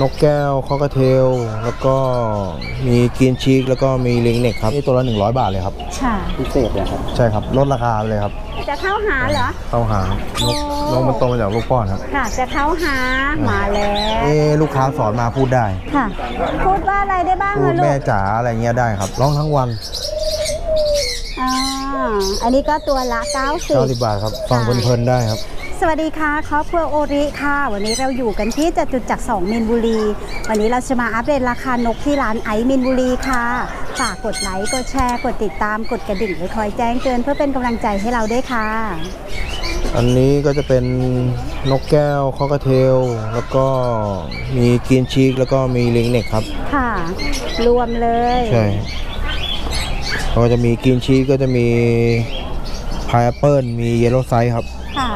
นกแก้วคอกระเทล แล้วก็มีกรีนชีกแล้วก็มีลิงเน็กครับนี่ตัวละ100 บาทเลยครับ ค่ะ พิเศษเลยครับ ใช่ครับลดราคาเลยครับ จะเข้าหาเหรอ เข้าหางนกโอ้นกมันโตมาจากลูกป้อนครับค่ะ จะเข้าหามาแล้วเอ๊ะลูกค้าสอนมาพูดได้ ค่ะ พูดว่าอะไรได้บ้างพูอะดลูแม่กจ๋าอะไรเงี้ยได้ครับร้องทั้งวันอ่าอันนี้ก็ตัวละ 90 90บาทครับฟังเพลินๆได้ครับ สวัสดีค่ะครอบครัวโอริค่ะ วันนี้เราอยู่กันที่จตุจักรสองมินบุรี วันนี้เราจะมาอัปเดตราคานกที่ร้านไอซ์มินบุรีค่ะ ฝากกดไลค์กดแชร์ กดติดตามกดกระดิ่งไว้คอยแจ้งเตือนเพื่อเป็นกำลังใจให้เราด้วยค่ะ อันนี้ก็จะเป็นนกแก้วคอกระเทล แล้วก็มีกรีนชีกแล้วก็มีลิงเน็กครับ ค่ะ รวมเลยใช่แล้วก็จะมีกรีนชีสก็จะมีพายแอปเปิลมีเยลโล่ไซส์ครับค่ะ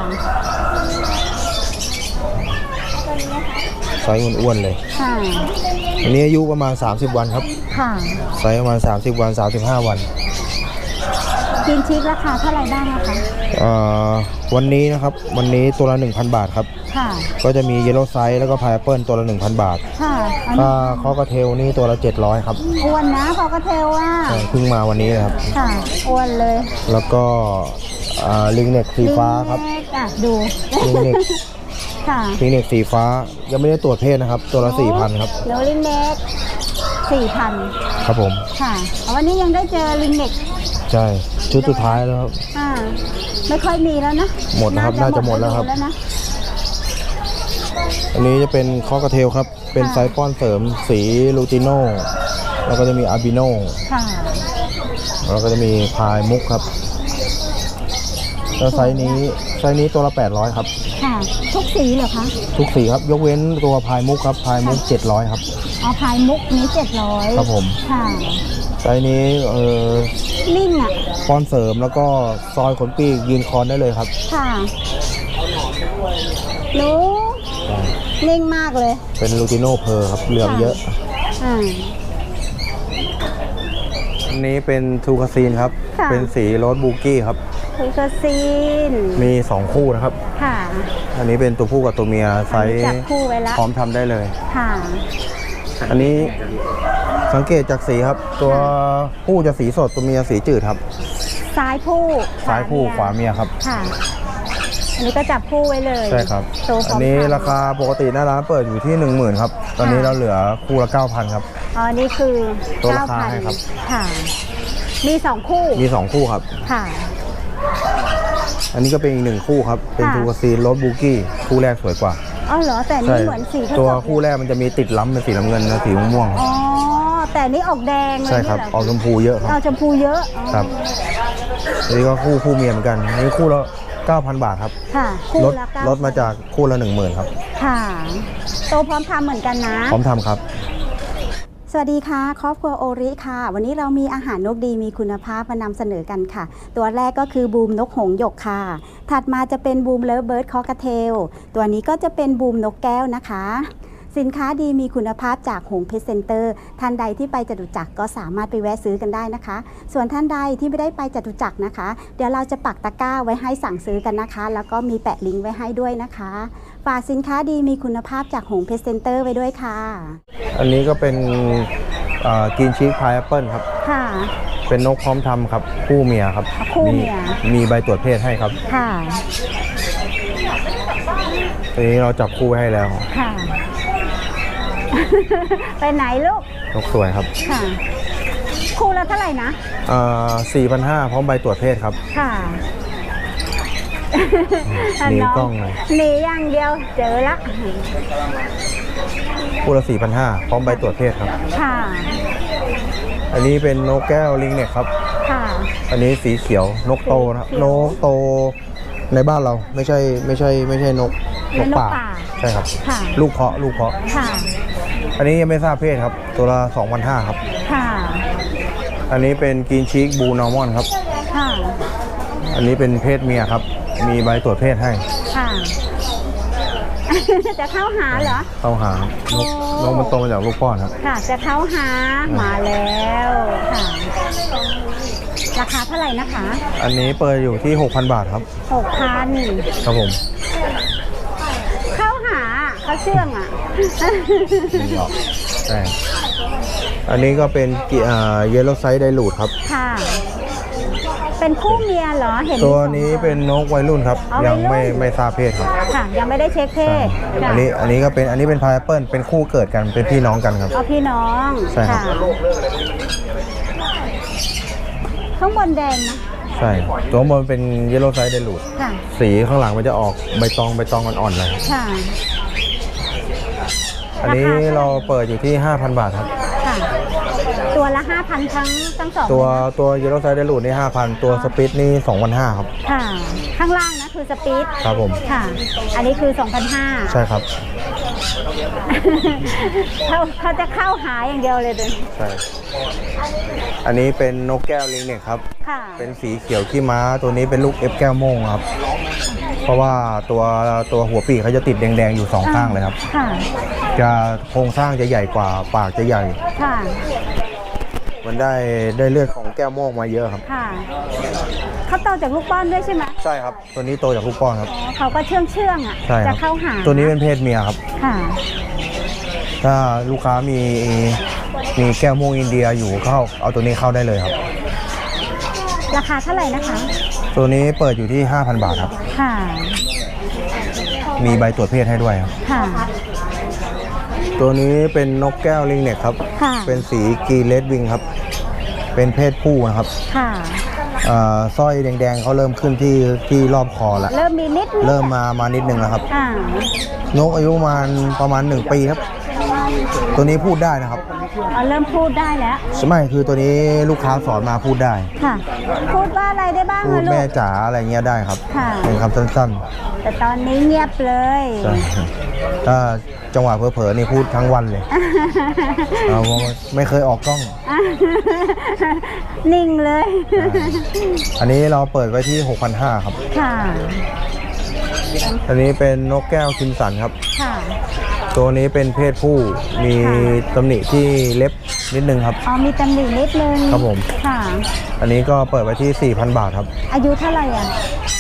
ไซส์อ้วนๆเลยค่ะอันนี้อายุประมาณ 30 วันครับ ค่ะไซส์ประมาณ 30 วัน 35 วันกินชีสราคาเท่าไหร่บ้างนะคะเอ่อวันนี้นะครับวันนี้ตัวละ 1,000 บาทครับ ค่ะ ก็จะมีเยลโล่ไซส์แล้วก็พายแอปเปิลตัวละ 1,000 บาทค่ะอันถ้านี้คอกระเทลนี่ตัวละ 700 ครับอ้วนนะพอกระเทลอะใช่เพิ่งมาวันนี้นะครับ ค่ะอ้วนเลยแล้วก็อ่าลิงเน็กสีฟ้าครับเล็กอะดู ลิงเน็ก ค่ะลิงเน็กสีฟ้ายังไม่ได้ตรวจเพศนะครับ ตัวละ4,000ครับโนลิงเน็กสี่พันครับผม ค่ะวันนี้ยังได้เจอลิงเน็กใช่ ชุดสุดท้ายแล้วครับอ่าไม่ค่อยมีแล้วนะ หมดนะครับน่าจะหมดแล้วครับฤนะอันนี้จะเป็นคอกระเทลครับ เป็นไซส์ป้อนเสริมสีลูติโน่แล้วก็จะมีอาบิโนค่ะแล้วก็จะมีพายมุกครับ แล้วไซส์นี้ไซส์นี้ตัวละ 800 ครับ ค่ะ ทุกสีเหรอคะทุกสีครับ ยกเว้นตัวพายมุกครับ พายมุก 700 ครับเอาพายมุกนี้เจ็ดร้อยครับผม ค่ะไซส์นี้เอ่อลิงอะป้อนเสริมแล้วก็ซอยขนปีกยืนคอนได้เลยครับ ค่ะหนูลิงมากเลย เป็นลูติโน่เพอร์ครับ เหลืองเยอะอ่า อันนี้เป็นทูคาซีนครับ ค่ะ เป็นสีโรสบูกี้ครับ คุยกซีน มี 2 คู่นะครับ ค่ะ อันนี้เป็นตัวผู้กับตัวเมียไซส์จับคู่ไว้แล้วพร้อมทำได้เลย ค่ะ อันนี้สังเกตจากสีครับ ตัวผู้จะสีสดตัวเมียสีจืดครับ ซ้ายผู้ซ้ายผู้ขวาเมีเมียครับ ค่ะ อันนี้ก็จับคู่ไว้เลยใช่ครับ ตัวพร้อัอนมนี้ทำราคาปกติหน้าร้านเปิดอยู่ที่ 1 0,000ครับ ตอนนี้เราเหลือคู่ละ9,000ครับอ๋อ นี่คือตัวราคาให้ครับ ค่ะ มีสองคู่ มี 2 คู่ครับ ค่ะ อันนี้ก็เป็นอีกหนึ่งคู่ครับ เป็นค่ะ ทูกซีนรถบูกี้คู่แรกสวยกว่าอ๋อเหรอแต่ใช่นี่เหมือนสีเขาตัวจะคู่แรกมันจะมีติดล้ำเป็นสีน้ำเงินและสีม่วงอ๋อแต่นี่ออกแดงๆเลยใช่ครับนี่อเหอกชมพูเยอะคเอารับชมพูเยอะอ๋อครับ อันนี้ก็คู่คู่เมียเหมือนกันอันนี้คู่ละ9,000 บาทครับค่ะคู่ลดละเก้ลดมาจากคู่ละ 10,000ครับค่ะ โตพร้อมทำเหมือนกันนะ พร้อมทำครับ สวัสดีค่ะ ครอบครัวโอริค่ะ วันนี้เรามีอาหารนกดีมีคุณภาพมานำเสนอกันค่ะ ตัวแรกก็คือบูมนกหงหยกค่ะ ถัดมาจะเป็นบูมเลิฟเบิร์ดคอกเทล ตัวนี้ก็จะเป็นบูมนกแก้วนะคะ สินค้าดีมีคุณภาพจากหงเพชรเซ็นเตอร์ ท่านใดที่ไปจตุจักรก็สามารถไปแวะซื้อกันได้นะคะ ส่วนท่านใดที่ไม่ได้ไปจตุจักรนะคะ เดี๋ยวเราจะปักตะกร้าไว้ให้สั่งซื้อกันนะคะ แล้วก็มีแปะลิงก์ไว้ให้ด้วยนะคะ ฝากสินค้าดีมีคุณภาพจากหงเพชรเซ็นเตอร์ไว้ด้วยค่ะ อันนี้ก็เป็นกินชีสพายแอปเปิลครับ ค่ะ เป็นนกพร้อมทำครับคู่เมียครับคู่เมียมีใบตรวจเพศให้ครับ ค่ะทีนี้เราจับคู่ไว้ให้แล้ว ค่ะ ไปไหนลูก นกสวยครับ ค่ะ คู่ละเท่าไหร่นะสี่พันห้าพร้อมใบตรวจเพศครับ ค่ะ หนีกล้องหน่อยหนีอย่างเดียวเจอละคู่ละสี่พันห้าพร้อมใบตรวจเพศครับ ค่ะ อันนี้เป็นนกแก้วลิงเน็กครับ ค่ะ อันนี้สีเขียวนกโตนะครับสีเขีนยวกโตในบ้านเราไม่ใช่ไม่ใช่ไม่ใช่นกเป็นนกป่าใช่ครับ ค่ะ ลูกเพาะลูกเพาะ ค่ะ อันนี้ยังไม่ทราบเพศครับ ตัวละ2,500ครับ ค่ะ อันนี้เป็นกรีนชีกบูนอร์มอนครับ ค่ะ อันนี้เป็นเพศเมียครับ มีใบตรวจเพศให้ ค่ะ จะเข้าหาเหรอ เข้าหางนกนกมันโตมาจากลูกป้อนครับ ค่ะ จะเข้าหามาแล้วค่ะ ราคาเท่าไหร่นะคะ อันนี้เปิดอยู่ที่ 6,000 บาทครับหกพันครับผมเข้าหาเขาเขาเชื่องอะนี่ออกใช่อันนี้ก็เป็นกิอ่าเยลโลไซด์ไดรูดครับ ค่ะ เป็นคู่เมียเหรอเห็นมีตัวสองนี้เป็นนกวัยรุ่นครับ อ๋อวัยัยงรุ่นไม่ไม่ทราบเพศครับค่ะยังไม่ได้เช็คเพศค่ะอันนี้อันนี้ก็เป็นอันนี้เป็นพายแอปเปิลเป็นคู่เกิดกันเป็นพี่น้องกันครับ เอาพี่น้องใช่ครับะข้างบนแดงนะใช่ตัวข้างบนเป็นเยลโลไซด์ไดรูดค่ะ สีข้างหลังมันจะออกใบตองใบตองอ่อนๆเลยค่ะ อันนี้ราคาเท่าไหร่เราเปิดอยู่ที่ 5,000 บาทครับค่ะ ตัวละห้าพันทั้งทั้งสองตัวเลยนะตัวเยลโลไซด์ไดรูดนี่5,000ตัวสปิดนี่2,500ครับ ค่ะ ข้างล่างนะคือสปีดครับผม ค่ะ อันนี้คือ 2,500 ใช่ครับ เขาเขาจะเข้าหาอย่างเดียวเลยเดินใช่ อันนี้เป็นนกแก้วลิงเน็กครับ ค่ะ เป็นสีเขียวขี้ม้าตัวนี้เป็นลูกเอฟแก้วโม่งครับ เพราะว่าตัวตัวหัวปีกเขาจะติดแดงๆอยู่สองข้างเลยครับ ค่ะ จะโครงสร้างจะใหญ่กว่าปากจะใหญ่ ค่ะ มันได้ได้เลือดของแก้วโม่งมาเยอะครับ ค่ะเขาโตจากลูกป้อนด้วยใช่ไหมใช่ครับ ตัวนี้โตจากลูกป้อนครับ อ๋อเขาก็เชื่องเชื่องๆอะ ใช่คจะรับ เข้าหาตัวนี้เป็นเพศเมียครับ ค่ะ ถ้าลูกค้ามีมีแก้วโม่งอินเดียอยู่เข้า เอาตัวนี้เข้าได้เลยครับ ราคาเท่าไหร่นะคะ ตัวนี้เปิดอยู่ที่ 5,000 บาทครับ ค่ะ มีใบตรวจเพศให้ด้วยครับ ค่ะ ตัวนี้เป็นนกแก้วลิงเน็กครับ ค่ะ เป็นสีกรีเลดวิงครับ เป็นเพศผู้นะครับค่ะอ่าสร้อยแดงๆเขาเริ่มขึ้นที่ที่รอบคอแล้ว เริ่มมีนิดๆเริ่มมามานิดนึงแล้วครับอ่านกอายุประมาณประมาณ1ปีครับ ตัวนี้พูดได้นะครับอ๋อเริ่มพูดได้แล้ว ไม่คือตัวนี้ลูกค้าสอนมาพูดได้ ค่ะ พูดว่าอะไรได้บ้างพูอะดลูแม่ก จ๋าอะไรเงี้ยได้ครับค่ะ เป็นคำสั้น แต่ตอนนี้เงียบเลยๆใช่ถ้าจังหวะเผลอๆนี่พูดทั้งวันเลยเอาเพราะว่าไม่เคยออกกล้อง นิ่งเลย อันนี้เราเปิดไว้ที่ 6,500 ครับ ค่ะ อันนี้เป็นนกแก้วคิมสันครับ ค่ะ ตัวนี้เป็นเพศผู้มีค่ะตำหนิที่เล็บนิดนึงครับ อ๋อมีตำหนินิดนึงครับผม ค่ะ อันนี้ก็เปิดไว้ที่ 4,000 บาทครับ อายุเท่าไหร่อะ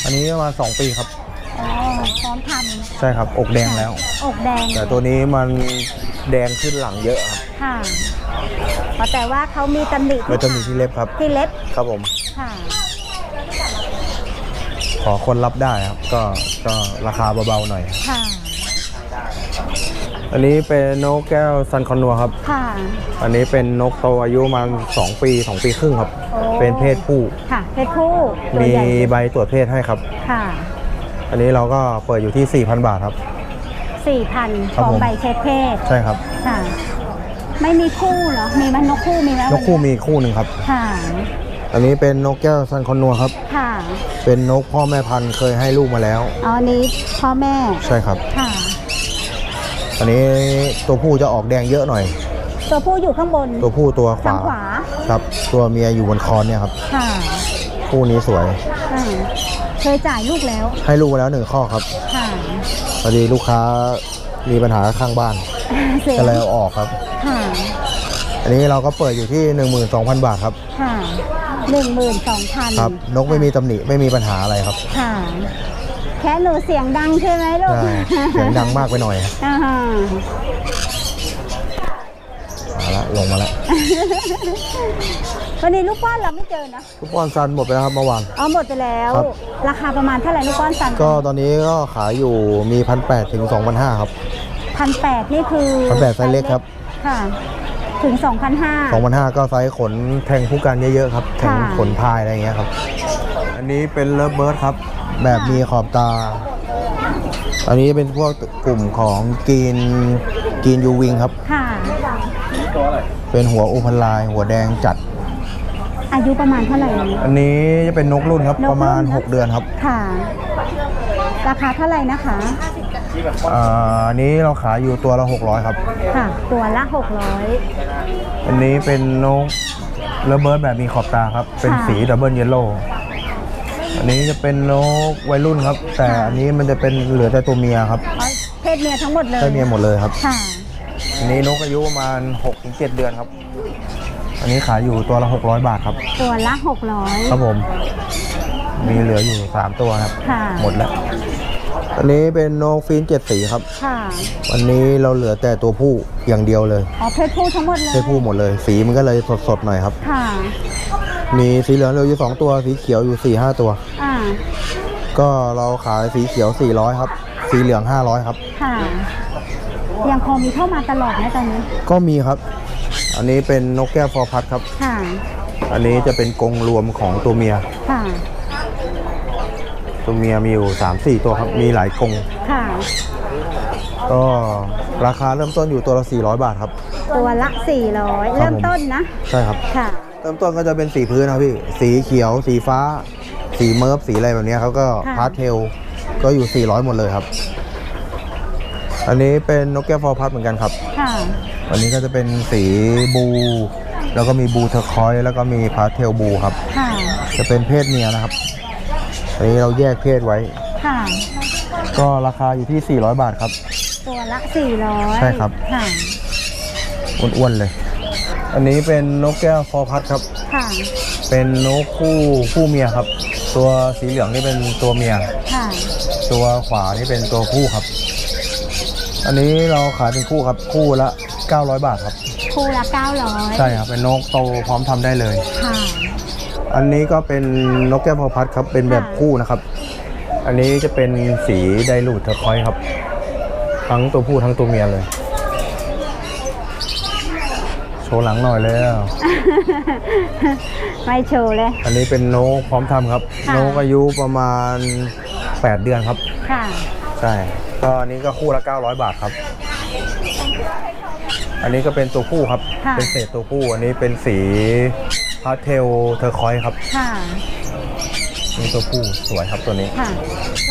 อันนี้ประมาณ2ปีครับอ๋อ พร้อมทใช่ครับ อกแดงำแล้ว อกแดงแต่ตัวนี้มันแดงขึ้นหลังเยอะครับค่ะเพราะแต่ว่าเขามีตำหนิมันจะมีที่เล็บครับ ที่เล็บครับผมค่ะขอคนรับได้ครับ ก็ก็ราคาเบาๆหน่อยค่ะอันนี้เป็นนกแก้วซันคอนนัวครับค่ะอันนี้เป็นนกโตอายุประมาณ2ปี2ปีครึ่งครับโอ้เป็นเพศผู้ค่ะเพศผู้ตัวมีใหญ่ใบตรวจเพศให้ครับค่ะ อันนี้เราก็เปิดอยู่ที่ 4,000 บาทครับสี่พันครัขบองผมใบเช็คเพศใช่ครับค่ะไม่มีคู่เหรอ มีมันนกคู่มีไหมนกคู่มีคู่หนึ่งครับ ค่ะ อันนี้เป็นนกแก้วซันคอนนัวครับ ค่ะ เป็นนกพ่อแม่พันธุ์เคยให้ลูกมาแล้ว อ๋ออันนี้พ่อแม่ ใช่ครับ ค่ะ อันนี้ตัวผู้จะออกแดงเยอะหน่อย ตัวผู้อยู่ข้างบน ตัวผู้ตัวขทางวาขวา ครับ ตัวเมียอยู่บนคอนเนี่ยครับ ค่ะ คู่นี้สวยอ่า เคยจ่ายลูกแล้ว ให้ลูกมาแล้วหนึ่งข้อครับค่ะพอดีลูกค้ามีปัญหาข้างบ้านเสียก็เลยเอาออกครับ ค่ะอันนี้เราก็เปิดอยู่ที่ 12,000 บาทครับ ค่ะหนึ่งหมื่นสองพันครับ นกไม่มีตำหนิไม่มีปัญหาอะไรครับค่ะ แค่หนูเสียงดังใช่ไหมลูกใช่เสียงดังมากไปหน่อย อ่ามาละ ลงมาแล้ว วันนี้ลูกป้อนเราไม่เจอนะลูกบอลซันหมดไปแล้วครับเมื่อวาน อ๋อหมดไปแล้ว ครับ ราคาประมาณเท่าไหร่ลูกป้อนสันก็ตอนนี้ก็ขายอยู่มีพันแปดถึงสองพันห้าครับ พันแปดนี่คือ1,800ไซส์เล็กครับ ค่ะ ถึงสองพันห้า สองพันห้าก็ไซส์ขนแทงผู้กันเยอะๆครับแทงค่ะ ขนพายอะไรอย่างเงี้ยครับ อันนี้เป็นเลิฟเบิร์ดครับ แบบค่ะมีขอบตา อันนี้เป็นพวกกลุ่มของกีนกีนยูวิงครับ ค่ะ เป็นหัวโอพันลาย หัวแดงจัด อายุประมาณเท่าไหร่นะอันนี้จะเป็นนกรุ่นครับนกรุ่นประมาณนะ6เดือนครับ ค่ะ ราคาเท่าไหร่นะคะอ่าอันนี้เราขายอยู่ตัวละ 600 ครับ ค่ะ ตัวละหกร้อยอันนี้เป็นนกเลิฟเบิร์ดแบบมีขอบตาครับ เป็นค่ะสีดับเบิลเยลโล่อันนี้จะเป็นนกวัยรุ่นครับ แต่ค่ะอันนี้มันจะเป็นเหลือแต่ตัวเมียครับอ๋อเพศเมียทั้งหมดเลยได้เมียหมดเลยครับ ค่ะ อันนี้นกอายุประมาณ6-7เดือนครับ อันนี้ขายอยู่ตัวละ 600 บาทครับ ตัวละหกร้อยครับผม มีเหลืออยู่ 3 ตัวครับ ค่ะ หมดแล้ว อันนี้เป็นนกฟินเจ็ดสีครับค่ะ วันนี้เราเหลือแต่ตัวผู้อย่างเดียวเลยอ๋อเพศผู้ทั้งหมดเลยเพศผู้หมดเลย สีมันก็เลยสดๆหน่อยครับ ค่ะ มีสีเหลืองเหลืออยู่สองตัว สีเขียวอยู่สี่ห้าตัว อ่า ก็เราขายสีเขียว 400 ครับ สีเหลือง 500 ครับ ค่ะ ยังคงมีเข้ามาตลอดนะตอนนี้ ก็มีครับ อันนี้เป็นนกแก้วฟอร์พัดครับ ค่ะ อันนี้จะเป็นกรงรวมของตัวเมีย ค่ะ ตัวเมียมีอยู่3 4ตัวครับ มีหลายกรงค่ะ ก็ราคาเริ่มต้นอยู่ตัวละ400 บาทครับ ตัวละ 400ครับเริ่มต้นนะ ใช่ครับ ค่ะ เริ่มต้นก็จะเป็นสีพื้นนะครับพี่ สีเขียว สีฟ้า สีเมิร์ฟ สีอะไรแบบเนี้ยเขาก็ค่ะพาสเทล ก็อยู่ 400 หมดเลยครับ อันนี้เป็นนกแก้วฟอร์พัดเหมือนกันครับ ค่ะ อันนี้ก็จะเป็นสีบู แล้วก็มีบูเทอร์คอยส์แล้วก็มีพาสเทลบูครับ ค่ะ จะเป็นเพศเมียนะครับอันนี้เราแยกเพศไว้ ค่ะ ก็ราคาอยู่ที่ 400 บาทครับ ตัวละ 400ใช่ครับ ค่ะ อ้วนๆเลย อันนี้เป็นนกแก้วฟอร์พัดครับ ค่ะ เป็นนกคู่คู่เมียครับ ตัวสีเหลืองนี่เป็นตัวเมีย ค่ะ ตัวขวานี่เป็นตัวผู้ครับ อันนี้เราขายเป็นคู่ครับคู่ละ 900 บาทครับ คู่ละ 900ใช่ครับเป็นนกโตพร้อมทำได้เลย ค่ะ อันนี้ก็เป็นนกแก้วพอพัดครับเป็นแบบคู่นะครับ อันนี้จะเป็นสีไดรูดเทอร์คอยส์ครับ ทั้งตัวผู้ทั้งตัวเมียเลย โชว์หลังหน่อยแล้ว ไม่โชว์เลย อันนี้เป็นนกพร้อมทำครับ ค่ะ นกอายุประมาณ 8 เดือนครับ ค่ะ ใช่ ก็อันนี้ก็คู่ละ 900 บาทครับ อันนี้ก็เป็นตัวผู้ครับ ค่ะ เป็นเศษตัวผู้อันนี้เป็นสีพาสเทลเทอร์คอยส์ครับค่ะนี่ตัวผู้สวยครับตัวนี้ ค่ะ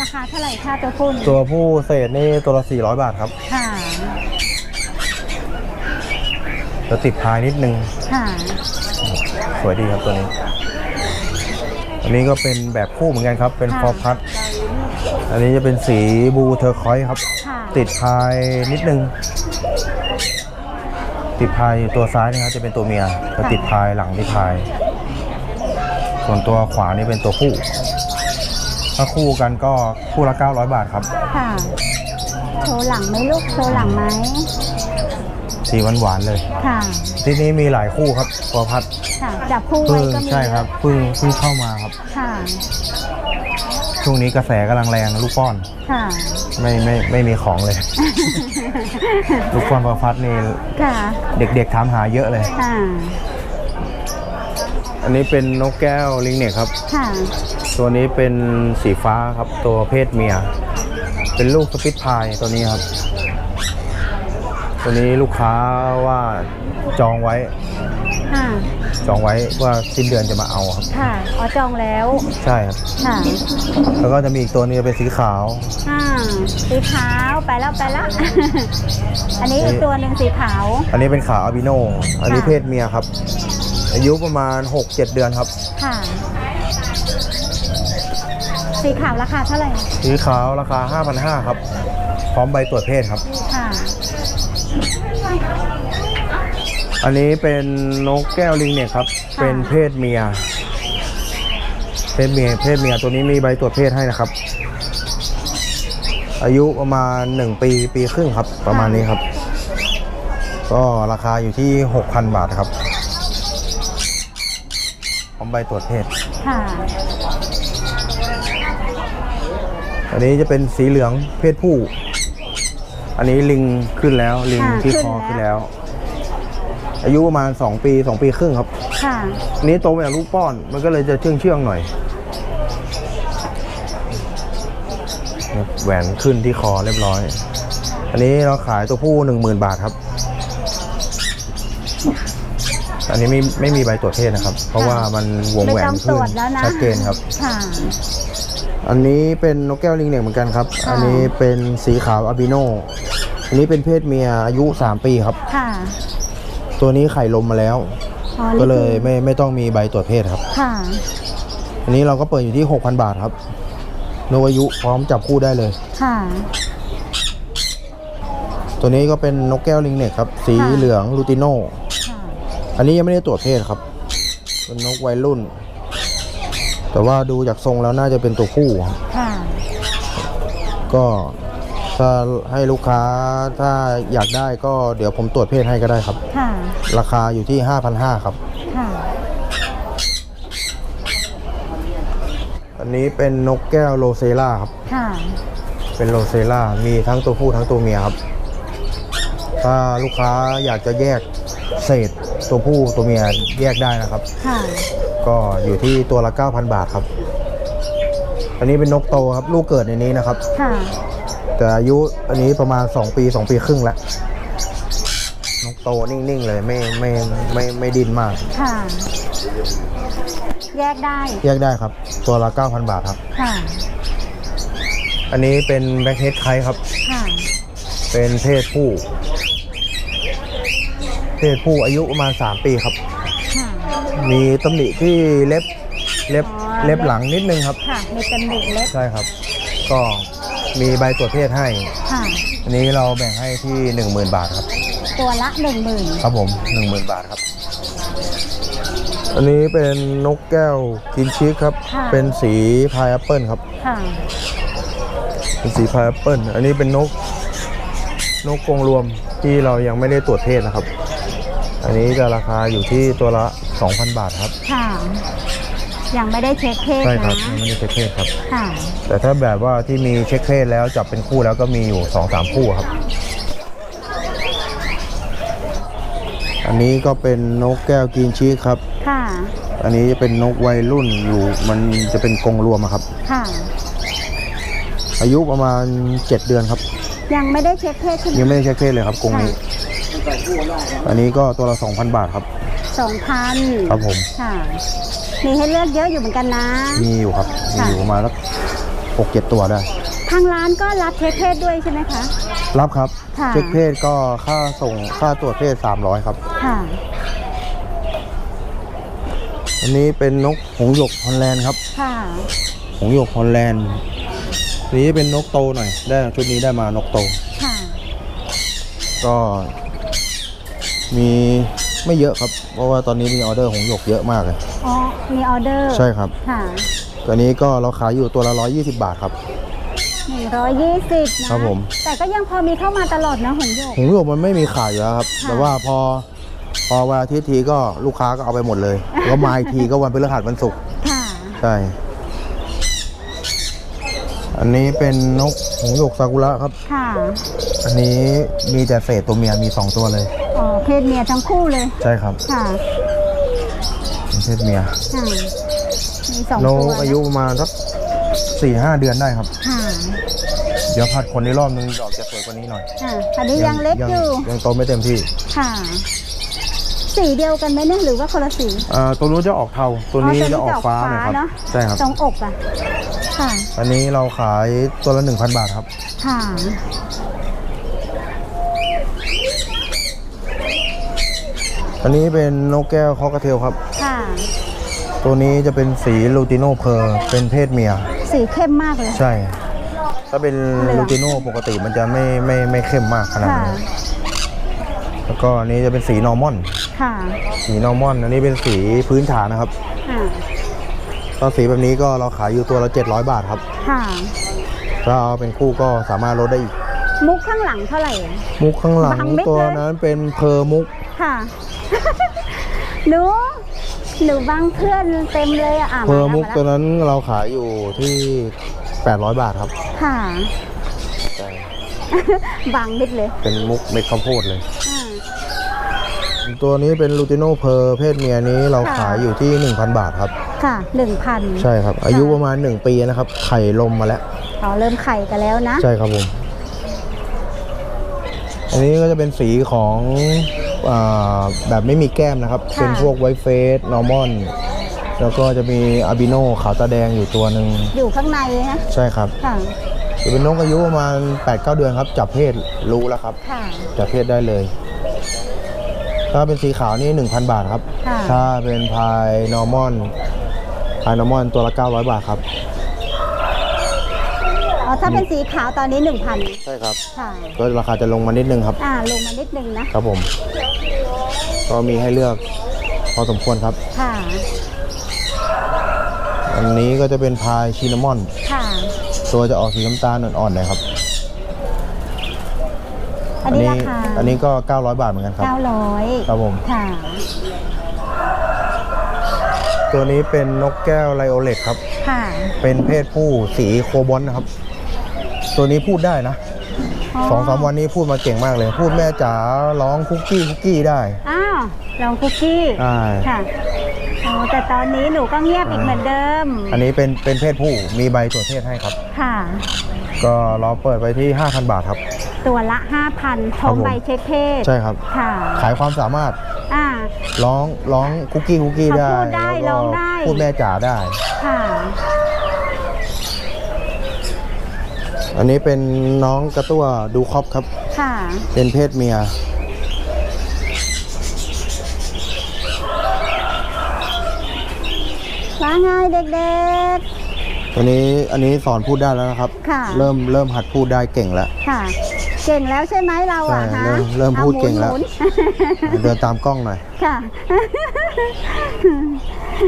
ราคาเท่าไหร่ค่าตัวผู้นี้ตัวผู้เศษนี่ตัวละ 400 บาทครับค่ะ จะติดพายนิดนึง ค่ะ สวยดีครับตัวนี้ อันนี้ก็เป็นแบบคู่เหมือนกันครับ เป็นค่ะ ฟอร์พัด อันนี้จะเป็นสีบูเทอร์คอยส์ครับค่ะติดพายนิดนึง ติดพายอยู่ตัวซ้ายนี่ครับจะเป็นตัวเมียจะติดพายหลังที่พาย ส่วนตัวขวานี่เป็นตัวผู้ ถ้าคู่กันก็คู่ละ900 บาทครับค่ะโชว์หลังไหมลูกโชว์หลังไหมสีหวานๆเลย ค่ะ ที่นี้มีหลายคู่ครับฟอร์พัด ค่ะ จับคู่เพิ่ไว้งก็มีใช่ครับเพิ่งเพิ่งเข้ามาครับ ค่ะ ช่วงนี้กระแสกำลังแรงลูกป้อน ค่ะ ไม่ไม่ไม่มีของเลย ลูกป้อนฟอร์พัดนี่ค่ะ เด็กๆถามหาเยอะเลย ค่ะ อันนี้เป็นนกแก้วลิงเน็กครับ ค่ะ ตัวนี้เป็นสีฟ้าครับตัวเพศเมีย เป็นลูกสปิตพายตัวนี้ครับ ตัวนี้ลูกค้าว่าจองไว้ ค่ะ จองไว้ว่าสิ้นเดือนจะมาเอาครับ ค่ะ อ๋อจองแล้ว ใช่ครับ ค่ะแล้วก็จะมีอีกตัวนี้เป็นสีขาว อ่า สีขาวไปแล้วไปแล้ว อันนี้อีกตัวหนึ่งสีขาว อันนี้เป็นขาวอาบิโน อันนี้ค่ะเพศเมียครับ อายุประมาณ 6-7 เดือนครับ ค่ะ สีขาวราคาเท่าไหร่ สีขาวราคา 5,500 ครับ พร้อมใบตรวจเพศครับ ค่ะ อันนี้เป็นนกแก้วลิงเนี่ยครับค่ะเป็นเพศเมีย เพศเมีย เพศเมียตัวนี้มีใบตรวจเพศให้นะครับ อายุประมาณ 1 ปีปีครึ่งครับ ประมาณนี้ครับ ก็ราคาอยู่ที่ 6,000 บาทครับพร้อมใบตรวจเพศค่ะอันนี้จะเป็นสีเหลืองเพศผู้ อันนี้ลิงขึ้นแล้วลิงค่ะที่ขึ้นคอแล้วขึ้นแล้ว อายุประมาณ 2 ปี 2 ปีครึ่งครับ ค่ะอันนี้โตมาจากลูกป้อน มันก็เลยจะเชื่องเชื่องๆหน่อย แหวนขึ้นที่คอเรียบร้อย อันนี้เราขายตัวผู้หนึ่งหมื่นบาทครับ อันนี้ไม่ไม่มีใบตรวจเพศนะครับ เพราะว่ามันวงไม่แหวนต้องตขึ้รนวจแล้วนะชัดเจนครับ ค่ะ อันนี้เป็นนกแก้วลิงเหน็กเหมือนกันครับค่ะอันนี้เป็นสีขาวอาบิโนอันนี้เป็นเพศเมียอายุ 3 ปีครับ ค่ะ ตัวนี้ไข่ลมมาแล้ว อ๋อนี่ก็เลยคือไม่ไม่ต้องมีใบตรวจเพศครับ ค่ะ อันนี้เราก็เปิดอยู่ที่ 6,000 บาทครับนกอายุพร้อมจับคู่ได้เลย ค่ะ ตัวนี้ก็เป็นนกแก้วลิงเน็กครับ สีค่ะ เหลืองลูติโนค่ะ อันนี้ยังไม่ได้ตรวจเพศครับ เป็นนกวัยรุ่น แต่ว่าดูจากทรงแล้วน่าจะเป็นตัวผู้ครับค่ะ ก็ ถ้าให้ลูกค้าถ้าอยากได้ก็เดี๋ยวผมตรวจเพศให้ก็ได้ครับ ค่ะ ราคาอยู่ที่ 5,500ครับ ค่ะ อันนี้เป็นนกแก้วโรเซล่าครับ ค่ะ เป็นโรเซล่ามีทั้งตัวผู้ทั้งตัวเมียครับ ถ้าลูกค้าอยากจะแยกเศษตัวผู้ตัวเมียแยกได้นะครับ ค่ะ ก็อยู่ที่ตัวละ 9,000 บาทครับ อันนี้เป็นนกโตครับ ลูกเกิดในนี้นะครับ ค่ะ แต่อายุอันนี้ประมาณ 2 ปี 2 ปีครึ่งแล้วนกโตนิ่ง ๆ เลยไม่ไม่ไม่ไม่ดิ้นมาก ค่ะ แยกได้ แยกได้ครับ ตัวละ 9,000 บาทครับ ค่ะ อันนี้เป็นแบ็คเฮดไคครับ ค่ะ เป็นเพศผู้ เพศผู้อายุประมาณ 3 ปีครับ ค่ะ มีตำหนิที่เล็บเล็บอ๋อ เล็บหลังนิดนึงครับ ค่ะมีตำหนิเล็ก ใช่ครับ ก็ มีใบตรวจเพศให้ ค่ะ อันนี้เราแบ่งให้ที่ 10,000 บาทครับ ตัวละหนึ่งหมื่นครับผม 10,000 บาทครับ อันนี้เป็นนกแก้วกินชีสครับ ค่ะ เป็นสีพายแอปเปิลครับ ค่ะ เป็นสีพายแอปเปิลอันนี้เป็นนก นกกรงรวมที่เรายังไม่ได้ตรวจเพศนะครับ อันนี้จะราคาอยู่ที่ตัวละ 2,000 บาทครับ ค่ะ ยังไม่ได้เช็คเพศใช่คนะรับยังไม่ได้เช็คเพศครับ ค่ะ แต่ถ้าแบบว่าที่มีเช็คเพศแล้วจับเป็นคู่แล้วก็มีอยู่2อสามคู่ครับ อันนี้ก็เป็นนกแก้วกรีนชีสครับ ค่ะ อันนี้จะเป็นนกวัยรุ่นอยู่มันจะเป็นกรงรวมอะครับ ค่ะ อายุประมาณ 7 เดือนครับ ยังไม่ได้เช็คเพศใช่ไหมยังไม่ได้เช็คเพศเลยครับกรงนี้ อันนี้ก็ตัวละ2,000 บาทครับ สองพันครับผม ค่ะ มีให้เลือกเยอะอยู่เหมือนกันนะ มีอยู่ครับ มีค่ะอยู่ประมาณสักหกเจ็ดตัวได้ ทางร้านก็รับเช็คเพศด้วยใช่ไหมคะ รับครับ ค่ะ เช็คเพศก็ค่าส่งค่าตรวจเพศ 300 ครับ ค่ะ อันนี้เป็นนกหงส์หยกฮอลแลนด์ครับ ค่ะ หงส์หยกฮอลแลนด์อันนี้เป็นนกโตหน่อย ได้ชุดนี้ได้มานกโต ค่ะ ก็มีไม่เยอะครับ เพราะว่าตอนนี้มีออเดอร์หงส์หยกเยอะมากเลย อ๋อมีออเดอร์ใช่ครับ ค่ะตัวนี้ก็เราขายอยู่ตัวละ 120 บาทครับหนึ่งร้อยยี่สิบนะครับผม แต่ก็ยังพอมีเข้ามาตลอดนะหงโยกหงส์หยกมันไม่มีขายอยู่แล้วครับค่ะแต่ว่าพอพอวันอาทิตย์ทีก็ลูกค้าก็เอาไปหมดเลยแล้วมาอีกทีก็วันพฤหัสวันศุกร์ค่ะใช่ อันนี้เป็นนกหงส์หยกซากุระครับ ค่ะ อันนี้มีแต่เศษตัวเมียมี 2 ตัวเลยอ๋อเพศเมียทั้งคู่เลย ใช่ครับ ค่ะ เป็นเพศเมียค่ะมีสองนตัวกอายุประมาณสักสี่ห้าเดือนได้ครับ ค่ะเดี๋ยวผัดคนในรอบนึงดอกจะสวยกว่านี้หน่อยค่ะอันนี้ยังเล็กอยู่ ยังโตไม่เต็มที่ ค่ะ สีเดียวกันไหมเนี่ยหรือว่าคนละสีอ่าตัวนู้นจะออกเทาตัวนี้อ๋อตัวนี้จะออกฟ้าจะออกหน่อยครับฟ้าเนอะใช่ครับตรงอกอะ ค่ะ อันนี้เราขายตัวละ1,000บาทครับ ค่ะอันนี้เป็นนกแก้วคอกระเทลครับค่ะ ตัวนี้จะเป็นสีลูติโนเพอร์เป็นเพศเมีย สีเข้มมากเลย ใช่ ถ้าเป็นเหลืองลูติโนปกติมันจะไม่ไม่ไม่เข้มมากขนาดค่ะนี้แล้วก็อันนี้จะเป็นสีนอร์มอนค่ะสีนอร์มอน อันนี้เป็นสีพื้นฐานนะครับค่ะถ้าสีแบบนี้ก็เราขายอยู่ตัวละ700 บาทครับ ค่ะ ถ้าเอาเป็นคู่ก็สามารถลดได้อีก มุกข้างหลังเท่าไหร่อะมุกข้างหลังบังมิดตัวเลยนั้นเป็นเพอร์มุก ค่ะหนู หนูบางเพื่อนเต็มเลยอะอะเพอร์มุกาตัวแล้วนั้นเราขายอยู่ที่ 800 บาทครับค่ะใช่บางมิดเลย เป็นมุกเม็ดข้าวโพดเลยอ่าตัวนี้เป็นลูติโนเพอร์เพศเมียนี้เราค่ะ ขายอยู่ที่ 1,000 บาทครับ ค่ะหนึ่งพันใช่ครับ อายุประมาณ 1 ปีนะครับ ไข่ลมมาแล้ว เขาเริ่มไข่กันแล้วนะ ใช่ครับผม อันนี้ก็จะเป็นสีของอา แบบไม่มีแก้มนะครับค่ะเป็นพวกไวท์เฟสนอร์มอนแล้วก็จะมีอาบิโนขาวตาแดงอยู่ตัวหนึ่งอยู่ข้างในนะใช่ครับค่ะจะเป็นนกอายุประมาณ8-9 เดือนครับ จับเพศรู้แล้วครับค่ะจับเพศได้เลย ถ้าเป็นสีขาวนี่ 1,000 บาทครับค่ะถ้าเป็นพายนอร์มอนพายนอร์มอนตัวละ 900 บาทครับอ๋อถ้าเป็นสีขาวตอนนี้หนึ่งพันใช่ครับค่ะก็ราคาจะลงมานิดนึงครับ อ่าลงมานิดนึงนะครับผม ก็มีให้เลือกพอสมควรครับ ค่ะ อันนี้ก็จะเป็นพายชินามอน ค่ะ ตัวจะออกสีน้ำตาลอ่อนๆหน่อยครับ อันนี้ราคาอันนี้ก็ 900 บาทเหมือนกันครับ 900ครับผม ค่ะ ตัวนี้เป็นนกแก้วไลโอเลตครับ ค่ะ เป็นเพศผู้สีโคบอลนะครับ ตัวนี้พูดได้นะสองสามวันนี้พูดมาเก่งมากเลย พูดแม่จ๋าร้องคุกกี้คุกกี้ได้อ้าวลองคุกกี้ใช่ค่ะโอ้แต่ตอนนี้หนูก็เงียบอีกเหมือนเดิมอันนี้เป็นเป็นเพศผู้มีใบตรวจเพศให้ครับ ค่ะ ก็เราเปิดไปที่ 5,000 บาทครับ ตัวละ 5,000พร้อมครับผมใบเช็คเพศใช่ครับ ค่ะ ขายความสามารถอ่า ร้องร้องคุกกี้คุกกี้เขาได้พูดได้แล้วก็ร้องได้ พูดแม่จ๋าได้ ค่ะ อันนี้เป็นน้องกระตั้วดูคอปครับ ค่ะ เป็นเพศเมีย ว่า ไงเด็กตัวนี้อันนี้สอนพูดได้แล้วนะครับค่ะ เริ่มเริ่มหัดพูดได้เก่งแล้วๆค่ะ เก่งแล้วใช่ไหมเราอะใช่ฮะเริ่มเริ่มพูดเก่งแล้ว อาหมุนๆเดินตามกล้องหน่อยค่ะ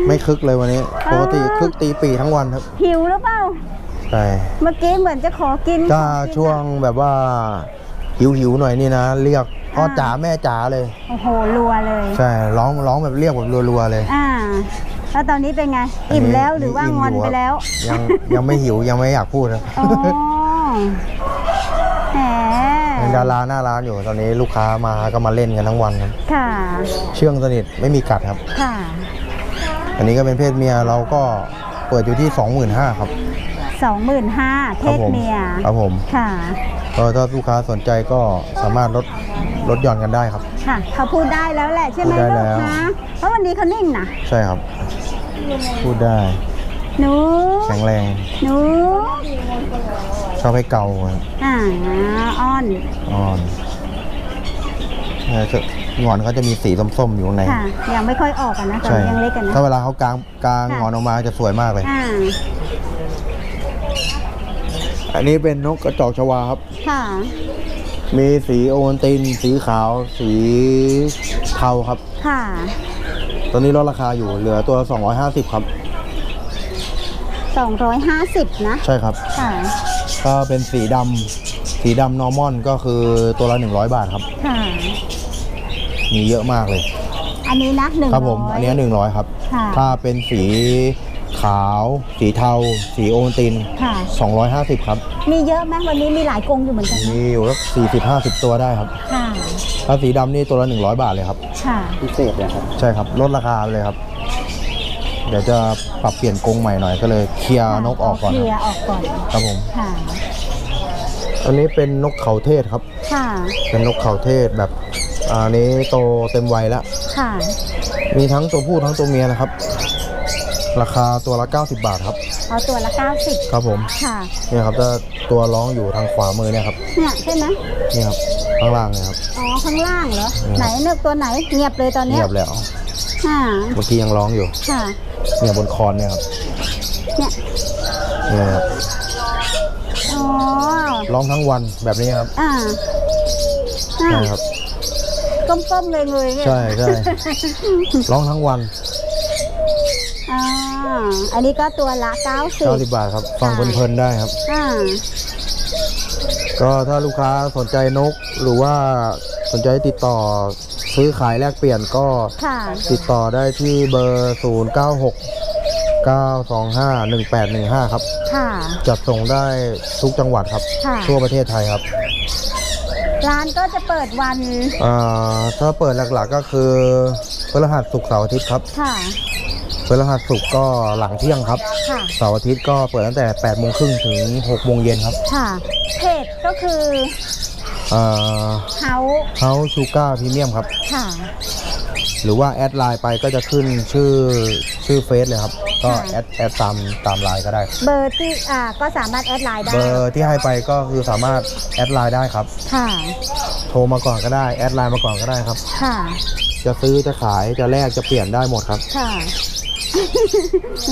ไม่คึกเลยวันนี้อ๋อปกติคึกตีปีทั้งวันครับหิวหรือเปล่า ใช่เมื่อกี้เหมือนจะขอกินถ้าขอกินช่วงแบบว่าหิวหิวๆหน่อยนี่นะ เรียกพ่ออ่าจ๋าแม่จ๋าเลย โอ้โหรัวเลย ใช่ร้องร้องแบบเรียกแบบรัวๆเลย อ่า แล้วตอนนี้เป็นไงอันนี้อิ่มแล้วหรือว่าอิ่มงอนอยู่ไปครับแล้ว ยังยังไม่หิวยังไม่อยากพูดครับอ๋อแหมเป็นดาราหน้าร้านอยู่ตอนนี้ลูกค้ามาก็มาเล่นกันทั้งวันครับค่ะ เชื่องสนิทไม่มีกัดครับ ค่ะ อันนี้ก็เป็นเพศเมียเราก็เปิดอยู่ที่ 25,000ครับสองหมื่นห้าเพครับศผมเมียครับผมค่ะก็ถ้าลูกค้าสนใจก็สามารถลดลดหย่อนกันได้ครับ ค่ะ เขาพูดได้แล้วแหละใช่ไหมพูดได้ลูกแล้วคะเพราะวันนี้เขานิ่งนะใช่ครับ พูดได้ หนู แข็งแรง หนู ชอบให้เกาครับอ่าอ้อน อ่อนเนี่ยจะหงอนเขาจะมีสีส้มๆอยู่ข้างใน ค่ะ ยังไม่ค่อยออกกันนะตอนใช่นี้ยังเล็กกันนะ ถ้าเวลาเขากลางกลางค่ะหงอนออกมาจะสวยมากเลย อ่า อันนี้เป็นนกกระจอกชวาครับ ค่ะ มีสีโอวัลติน สีขาว สีเทาครับ ค่ะ ตัวนี้ลดราคาอยู่เหลือตัวละ250 ครับ 250 นะใช่ครับ ค่ะ ถ้าเป็นสีดำสีดำนอร์มอนก็คือตัวละ100 บาทครับ ค่ะ มีเยอะมากเลย อันนี้นะหนึ่งครับผมอันนี้ 100 ครับ ค่ะ ถ้าเป็นสีขาว สีเทา สีโอวัลติน ค่ะ 250 ครับ มีเยอะไหมวันนี้มีหลายกรงอยู่เหมือนกันนะมีอยู่สัก40 50 ตัวได้ครับ ค่ะ ถ้าสีดำนี่ตัวละ 100 บาทเลยครับ ค่ะ พิเศษเลยครับใช่ครับลดราคาไปเลยครับ เดี๋ยวจะปรับเปลี่ยนกรงใหม่หน่อยก็เลยเคลียร์นกออกก่อนเคคลียรับร์ออกก่อน ครับผมค่ะ อันนี้เป็นนกเขาเทศครับ ค่ะ เป็นนกเขาเทศแบบอันนี้โตเต็มวัยแล้ว ค่ะ มีทั้งตัวผู้ทั้งตัวเมียนะครับ ราคาตัวละ 90 บาทครับ เอาตัวละ 90 ครับผม ค่ะ เนี่ยครับถ้าตัวร้องอยู่ทางขวามือเนี่ยครับ เนี่ยใช่ไหม นี่ครับ ข้างล่างเนี่ยครับ อ๋อ ข้างล่างเหรออืมไหนเนือกตัวไหนเงียบเลยตอนเนี้เงียยบแล้ว ค่ะเมื่อกี้ยังร้องอยู่ ค่ะ เนี่ยบนคอนเนี่ยครับเนี่ย เนี่ยครับอ๋อ ร้องทั้งวันแบบนี้ครับอ่าอ่าใช่ครับ ก้มๆเลยเลยเนี่ยใช่ใช่ร้องทั้งวันอ่า อันนี้ก็ตัวละ90 90บาทครับ ฟังเพลินๆได้ครับ อ่า ก็ถ้าลูกค้าสนใจนกหรือว่าสนใจติดต่อซื้อขายแลกเปลี่ยนก็ค่ะ ติดต่อได้ที่เบอร์ 0 9 6 9 2 5 1 8 1 5 ครับ ค่ะ จัดส่งได้ทุกจังหวัดครับ ค่ะ ทั่วประเทศไทยครับร้านก็จะเปิดวัน อ่าถ้าเปิดหลักๆก็คือพฤหัสศุกร์เสาร์อาทิตย์ครับ ค่ะ พฤหัสศุกร์ก็หลังเที่ยงครับค่ะ เสาร์อาทิตย์ก็เปิดตั้งแต่8โมงครึ่งถึง6โมงเย็นครับค่ะเพจก็คืออ่าเฮาเฮาชูการ์พรีเมียมครับ ค่ะ หรือว่าแอดไลน์ไปก็จะขึ้นชื่อชื่อเฟซเลยครับ ก็ค่ะ แอดแอดตามตามไลน์ก็ได้ เบอร์ที่อ่าก็สามารถแอดไลน์ได้เบอร์ที่ให้ไปก็คือสามารถแอดไลน์ได้ครับ ค่ะโทรมาก่อนก็ได้แอดไลน์มาก่อนก็ได้ครับ ค่ะจะซื้อจะขายจะแลกจะเปลี่ยนได้หมดครับ ค่ะ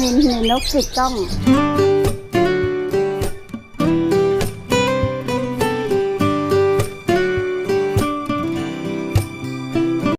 มีมีนกจิดกล้อง